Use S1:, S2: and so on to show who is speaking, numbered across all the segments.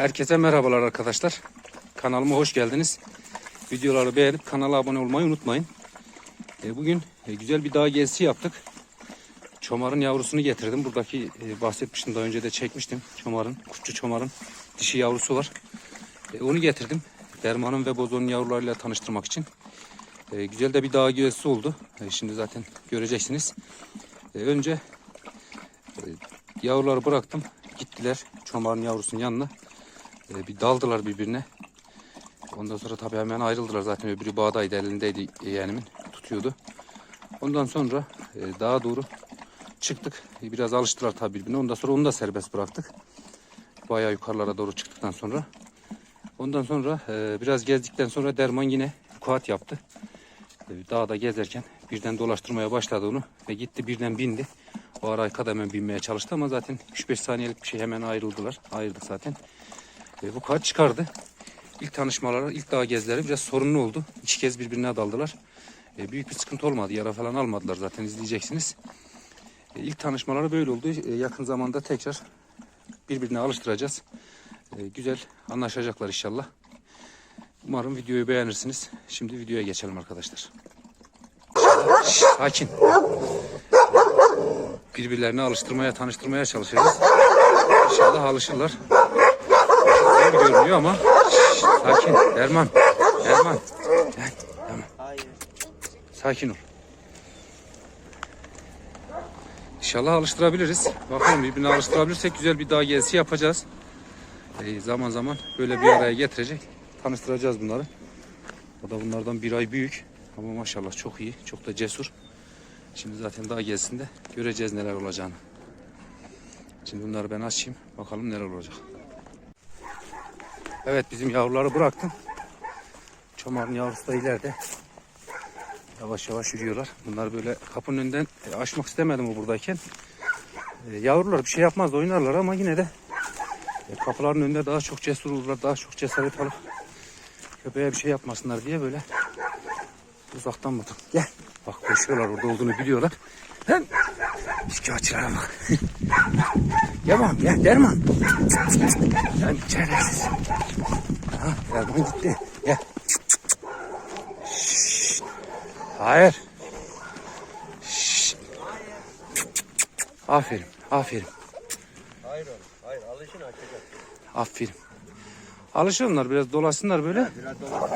S1: Herkese merhabalar arkadaşlar. Kanalıma hoş geldiniz. Videoları beğenip kanala abone olmayı unutmayın. E, Bugün e, güzel bir dağ gezisi yaptık. Çomarın yavrusunu getirdim. Buradaki e, bahsetmiştim daha önce de çekmiştim. Çomarın, kuşçu çomarın dişi yavrusu var. Onu getirdim. Dermanın ve bozonun yavrularıyla tanıştırmak için. Güzel de bir dağ gezisi oldu. Şimdi zaten göreceksiniz. Önce yavruları bıraktım. Gittiler çomarın yavrusunun yanına. E, bir daldılar birbirine. Ondan sonra tabii hemen ayrıldılar zaten öbürü bağdaydı elindeydi yeğenimin tutuyordu. Ondan sonra e, dağa doğru çıktık. E, biraz alıştılar tabii birbirine. Ondan sonra onu da serbest bıraktık. Bayağı yukarılara doğru çıktıktan sonra. Ondan sonra e, biraz gezdikten sonra Derman yine kuat yaptı. E, dağda gezerken birden dolaştırmaya başladı onu ve gitti birden bindi. O ara Ayka da hemen binmeye çalıştı ama zaten 3-5 saniyelik bir şey hemen ayrıldılar. Ayırdık zaten. E, bu kuat çıkardı. İlk tanışmaları, ilk dağ gezileri biraz sorunlu oldu. İki kez birbirine daldılar. E, büyük bir sıkıntı olmadı. Yara falan almadılar zaten izleyeceksiniz. E, ilk tanışmaları böyle oldu. E, yakın zamanda tekrar birbirine alıştıracağız. E, güzel anlaşacaklar inşallah. Umarım videoyu beğenirsiniz. Şimdi videoya geçelim arkadaşlar. Sakin. Birbirlerini alıştırmaya, tanıştırmaya çalışacağız. İnşallah alışırlar. Zor görünüyor ama sakin. Derman. Derman. Gel, Tamam. Sakin ol. İnşallah alıştırabiliriz. Bakalım birbirine alıştırabilirsek güzel bir dağ gezisi yapacağız. Ee, zaman zaman böyle bir araya getirecek. Tanıştıracağız bunları. O da bunlardan bir ay büyük. Ama maşallah çok iyi. Çok da cesur. Şimdi zaten dağ gezisinde göreceğiz neler olacağını. Şimdi bunları ben açayım. Bakalım neler olacak. Evet bizim yavruları bıraktım. Çomarın yavrusu da ileride. Yavaş yavaş yürüyorlar. Bunlar böyle kapının önünden e, açmak istemedim o buradayken. E, yavrular bir şey yapmaz oynarlar ama yine de e, kapıların önünde daha çok cesur olurlar. Daha çok cesaret alıp köpeğe bir şey yapmasınlar diye böyle uzaktan bakın. Gel. Bak koşuyorlar orada olduğunu biliyorlar. Hem şikayetçilere bak. Yaman gel Derman. Sen çaresiz. Ha, Derman gitti. Gel. Hayır. Aferin. Aferin.
S2: Hayır oğlum. Hayır alışın açacak.
S1: Aferin. Alışır onlar biraz dolaşsınlar böyle.
S2: Biraz dolar.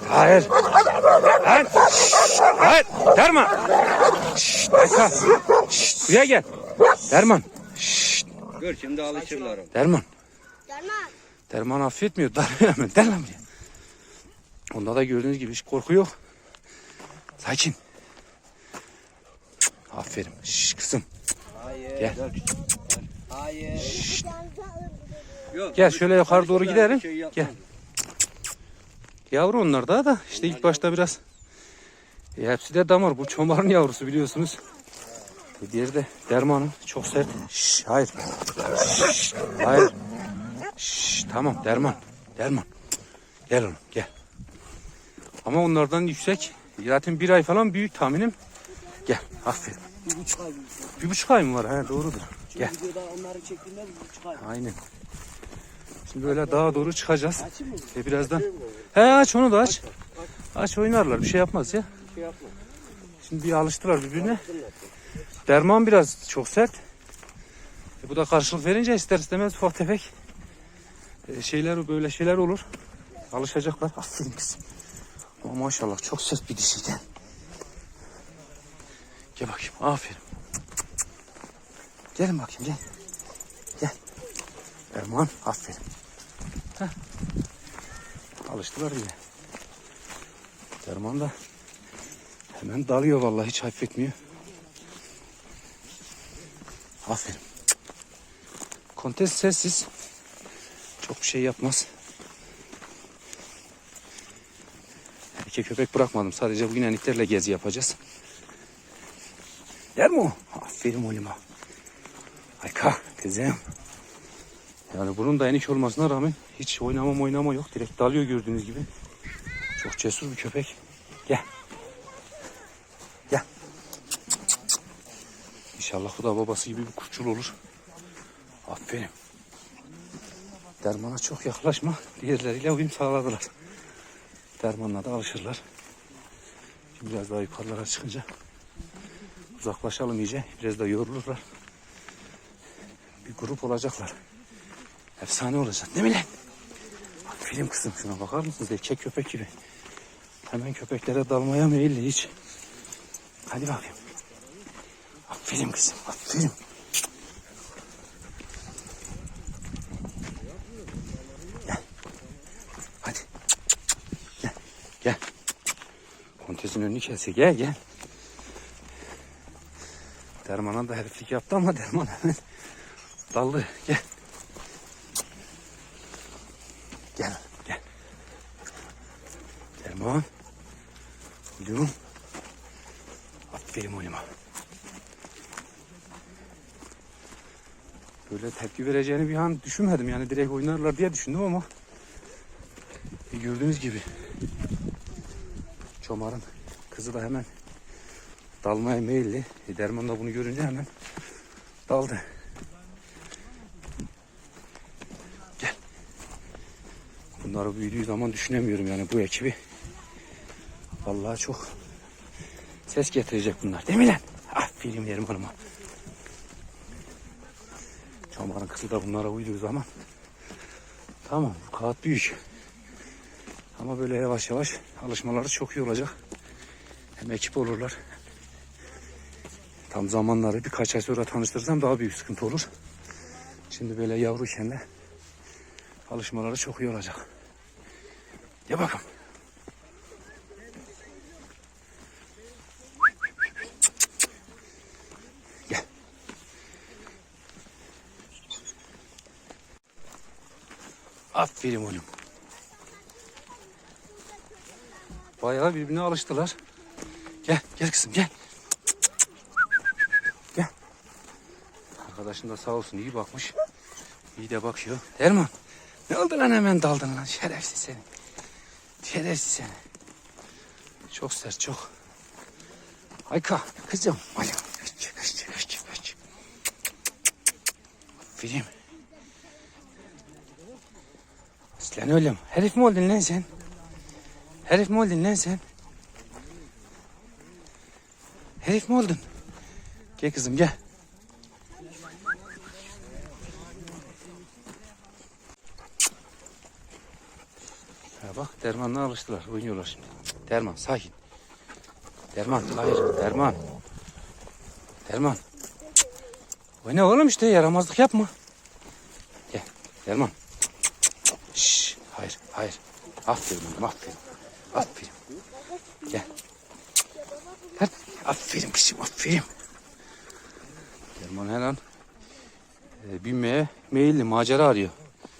S1: Şşt, hayır. Şşt, hayır. Derman. Şşt, Ayka. Şşt, buraya gel. Derman. Şşt,
S2: Gör şimdi alışırlar.
S1: Derman.
S3: Derman.
S1: Derman affetmiyor. Darıyor hemen. Der lan buraya. Onda da gördüğünüz gibi hiç korku yok. Sakin. Cık, Aferin. Şş, kızım.
S2: Hayır.
S1: Gel.
S2: Hayır. Yok,
S1: Gel şöyle yukarı doğru gidelim.
S2: şey.
S1: Gel. Yavru onlar daha da işte ilk başta biraz e, hepsi de damar. Bu çomarın yavrusu biliyorsunuz. E, diğeri de dermanın. Çok sert. Şş, hayır. Şş, hayır. Şş, tamam derman. Derman. Gel oğlum gel. Ama onlardan yüksek. Zaten bir ay falan büyük tahminim. Gel aferin.
S2: Bir buçuk ay.
S1: Bir buçuk ay mı var? He, doğrudur. Gel.
S2: Videoda onları çektiğinde bir buçuk ay.
S1: Aynen. Şimdi böyle dağa doğru çıkacağız. E birazdan. He aç onu da aç. Aç oynarlar bir şey yapmaz ya. Şimdi alıştılar birbirine. Derman biraz çok sert. E bu da karşılık verince ister istemez ufak tefek e, şeyler böyle şeyler olur. Alışacaklar. Aferin kızım. Ama maşallah çok sert bir dişi gel. Gel bakayım aferin. Gelin bakayım gel. Gel. Derman aferin. Alıştılar bile. Derman da hemen dalıyor vallahi hiç affetmiyor. Aferin. Kontes sessiz. Çok bir şey yapmaz. Erkek köpek bırakmadım. Sadece bugün eniklerle gezi yapacağız. Yer mi o? Aferin oğluma. Ayka kızım. Yani bunun da enik olmasına rağmen hiç oynama oynama yok. Direkt dalıyor gördüğünüz gibi. Çok cesur bir köpek. Gel. Gel. İnşallah bu da babası gibi bir kurtçul olur. Aferin. Dermana çok yaklaşma. Diğerleriyle uyum sağladılar. Dermanla da alışırlar. Şimdi biraz daha yukarılara çıkınca uzaklaşalım iyice. Biraz da yorulurlar. Bir grup olacaklar. Efsane olacak değil mi lan? Film kızım şuna bakar mısınız? Erkek köpek gibi. Hemen köpeklere dalmaya meyilli hiç. Hadi bakayım. Aferin kızım, aferin. Gel. Hadi. Gel, gel. Kontesin önünü kesiyor. Gel, gel. Derman'a da heriflik yaptı ama Derman hemen daldı. Gel. Gel, gel. Derman. Oğlum. Aferin oğluma. Böyle tepki vereceğini bir an düşünmedim. Yani direkt oynarlar diye düşündüm ama e, gördüğünüz gibi Çomar'ın kızı da hemen dalmaya meyilli. E, Derman da bunu görünce hemen daldı. Bunları büyüdüğü zaman düşünemiyorum yani bu ekibi. Vallahi çok ses getirecek bunlar. Değil mi lan? Aferin yerim hanıma. Çomar'ın kızı da bunlara uyduğu zaman tamam bu kağıt büyük. Ama böyle yavaş yavaş alışmaları çok iyi olacak. Hem ekip olurlar. Tam zamanları birkaç ay sonra tanıştırırsam daha büyük sıkıntı olur. Şimdi böyle yavruyken de alışmaları çok iyi olacak. Ya bakalım. Gel. Aferin oğlum. Bayağı birbirine alıştılar. Gel, gel kızım gel. Gel. Arkadaşım da sağ olsun iyi bakmış. İyi de bakıyor. Erman. Ne oldu lan hemen daldın lan şerefsiz seni. Şerefsiz seni. Çok sert çok. Ayka kızım. Ay, kaç, kaç, kaç, kaç. Aferin. Aslan oğlum. Herif mi oldun lan sen? Herif mi oldun lan sen? Herif mi oldun? Gel kızım gel. Ya bak dermanla alıştılar. Oynuyorlar şimdi. Derman sakin. Derman hayır derman. Derman. Oyna oğlum işte yaramazlık yapma. Gel derman. Şşş hayır hayır. Aferin oğlum aferin. Aferin. Gel. Gel. Aferin kızım aferin. Derman her an e, binmeye meyilli macera arıyor.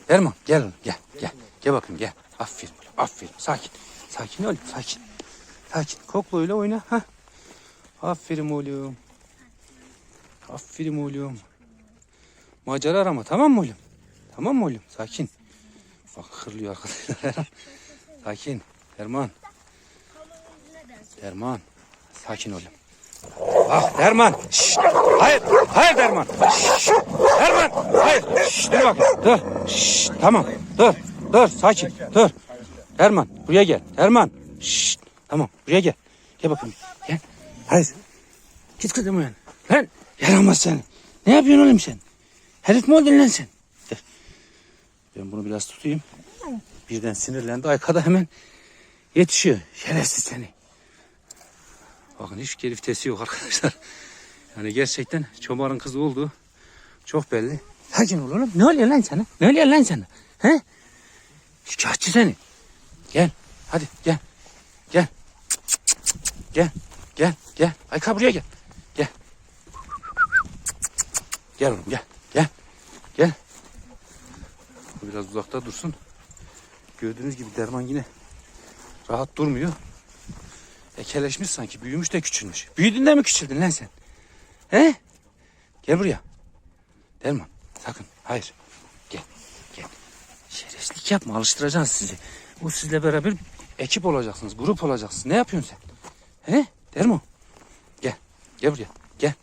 S1: Derman gel gel gel. Gel bakayım gel. Aferin oğlum aferin. Sakin. Sakin oğlum sakin. Sakin. Kokla öyle oyna. Ha. Aferin oğlum. Aferin oğlum. Macera arama tamam mı oğlum? Tamam mı oğlum? Sakin. Bak hırlıyor arkadaşlar. Sakin. Derman. Derman. Sakin oğlum. Ah Derman. Şşt. Hayır. Hayır Derman. Şşt. Derman. Hayır. Şşt. Dur bak. Dur. Şşt. Tamam. Dur. Dur. Sakin. Dur. Derman. Buraya gel. Derman. Şşt. Tamam. Buraya gel. Gel bakayım. Gel. Hayır. Git kızım uyan. Lan. Yaramaz seni. Ne yapıyorsun oğlum sen? Herif mi oldun lan sen? Dur. Ben bunu biraz tutayım. Birden sinirlendi. Aykada hemen yetişiyor. Şerefsiz seni. Bakın hiç geriftesi yok arkadaşlar. Yani gerçekten çomarın kızı olduğu çok belli. Sakin ol oğlum. Ne oluyor lan sana? Ne oluyor lan sana? He? Şikayetçi seni. Gel. Hadi gel. Gel. Gel. Gel. Gel. Ayka buraya gel. Gel. Gel oğlum gel. Gel. Gel. Biraz uzakta dursun. Gördüğünüz gibi derman yine rahat durmuyor. Ekeleşmiş sanki. Büyümüş de küçülmüş. Büyüdün de mi küçüldün lan sen? He? Gel buraya. Derman sakın. Hayır. Gel. Şerefsizlik yapma. Alıştıracağız sizi. Bu sizle beraber ekip olacaksınız. Grup olacaksınız. Ne yapıyorsun sen? He? Derman. Gel. Gel buraya. Gel.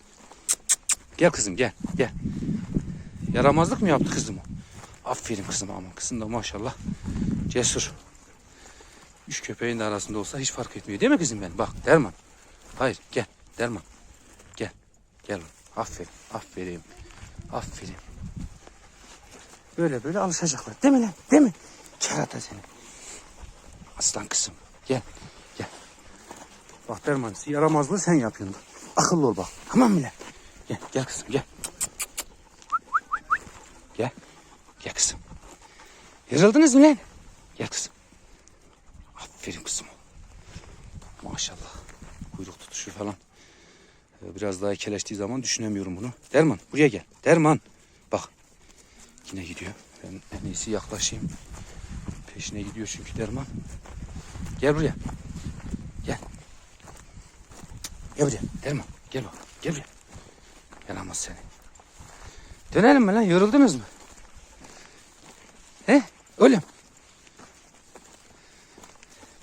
S1: Gel kızım gel. Gel. Yaramazlık mı yaptı kızım o? Aferin kızım aman kızım da maşallah cesur. Üç köpeğin de arasında olsa hiç fark etmiyor değil mi kızım benim? Bak Derman. Hayır gel Derman. Gel. Gel. Aferin. Aferin. Aferin. Böyle böyle alışacaklar. Değil mi lan? Değil mi? Kerata seni. Aslan kızım. Gel. Gel. Bak Derman yaramazlığı sen yapıyorsun. Akıllı ol bak. Tamam mı lan? Gel. Gel kızım gel. Gel. Gel kızım. Yarıldınız mı lan? Gel kızım. Aferin kızım. Maşallah. Kuyruk tutuşu falan. Ee, Biraz daha keleştiği zaman düşünemiyorum bunu. Derman buraya gel. Derman. Yine gidiyor. Ben en iyisi yaklaşayım. Peşine gidiyor çünkü Derman. Gel buraya. Gel. Gel buraya. Derman. Gel bak. Gel buraya. Yaramaz seni. Dönelim mi lan? Yoruldunuz mu? He? Mi?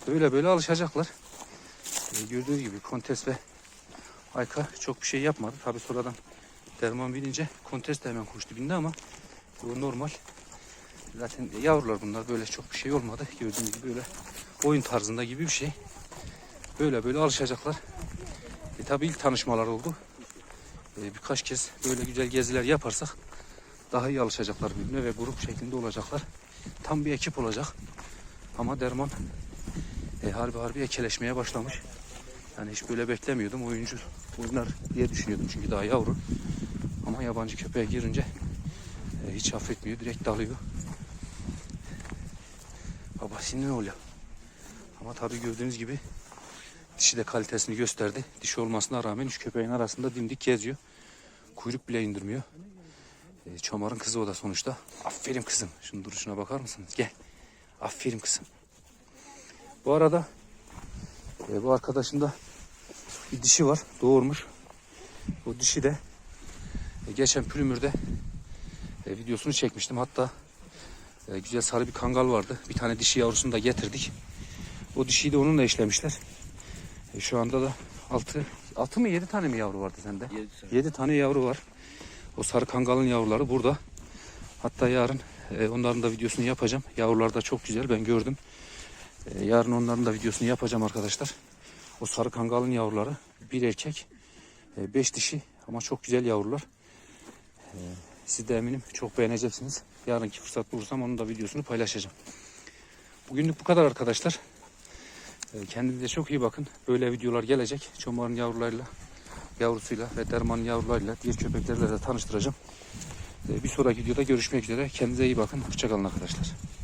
S1: Böyle böyle alışacaklar. Ee, gördüğünüz gibi Kontes ve Ayka çok bir şey yapmadı. Tabi sonradan derman binince Kontes de hemen koştu bindi ama bu normal. Zaten yavrular bunlar böyle çok bir şey olmadı. Gördüğünüz gibi böyle oyun tarzında gibi bir şey. Böyle böyle alışacaklar. E, tabi ilk tanışmalar oldu. E, birkaç kez böyle güzel geziler yaparsak daha iyi alışacaklar birbirine ve grup şeklinde olacaklar. Tam bir ekip olacak. Ama Derman e, harbi harbi ekeleşmeye başlamış. Yani hiç böyle beklemiyordum. Oyuncu oynar diye düşünüyordum çünkü daha yavru. Ama yabancı köpeğe girince hiç affetmiyor. Direkt dalıyor. Babası ne oluyor? Ama tabii gördüğünüz gibi dişi de kalitesini gösterdi. Dişi olmasına rağmen üç köpeğin arasında dimdik geziyor. Kuyruk bile indirmiyor. E, çomarın kızı o da sonuçta. Aferin kızım. Şunun duruşuna bakar mısınız? Gel. Aferin kızım. Bu arada e, bu arkadaşın da bir dişi var. Doğurmuş. O dişi de e, geçen Pülümür'de e, videosunu çekmiştim. Hatta e, güzel sarı bir kangal vardı. Bir tane dişi yavrusunu da getirdik. O dişiyi de onunla işlemişler. E, şu anda da 6 6 mı 7 tane mi yavru vardı sende? 7 tane yavru var. O sarı kangalın yavruları burada. Hatta yarın e, onların da videosunu yapacağım. Yavrular da çok güzel ben gördüm. E, yarın onların da videosunu yapacağım arkadaşlar. O sarı kangalın yavruları bir erkek, e, beş dişi ama çok güzel yavrular. E, siz de eminim çok beğeneceksiniz. Yarınki fırsat bulursam onun da videosunu paylaşacağım. Bugünlük bu kadar arkadaşlar. E, kendinize çok iyi bakın. Böyle videolar gelecek. Çomarın yavrularıyla, yavrusuyla ve dermanın yavrularıyla, diğer köpeklerle de tanıştıracağım. E, bir sonraki videoda görüşmek üzere. Kendinize iyi bakın. Hoşçakalın arkadaşlar.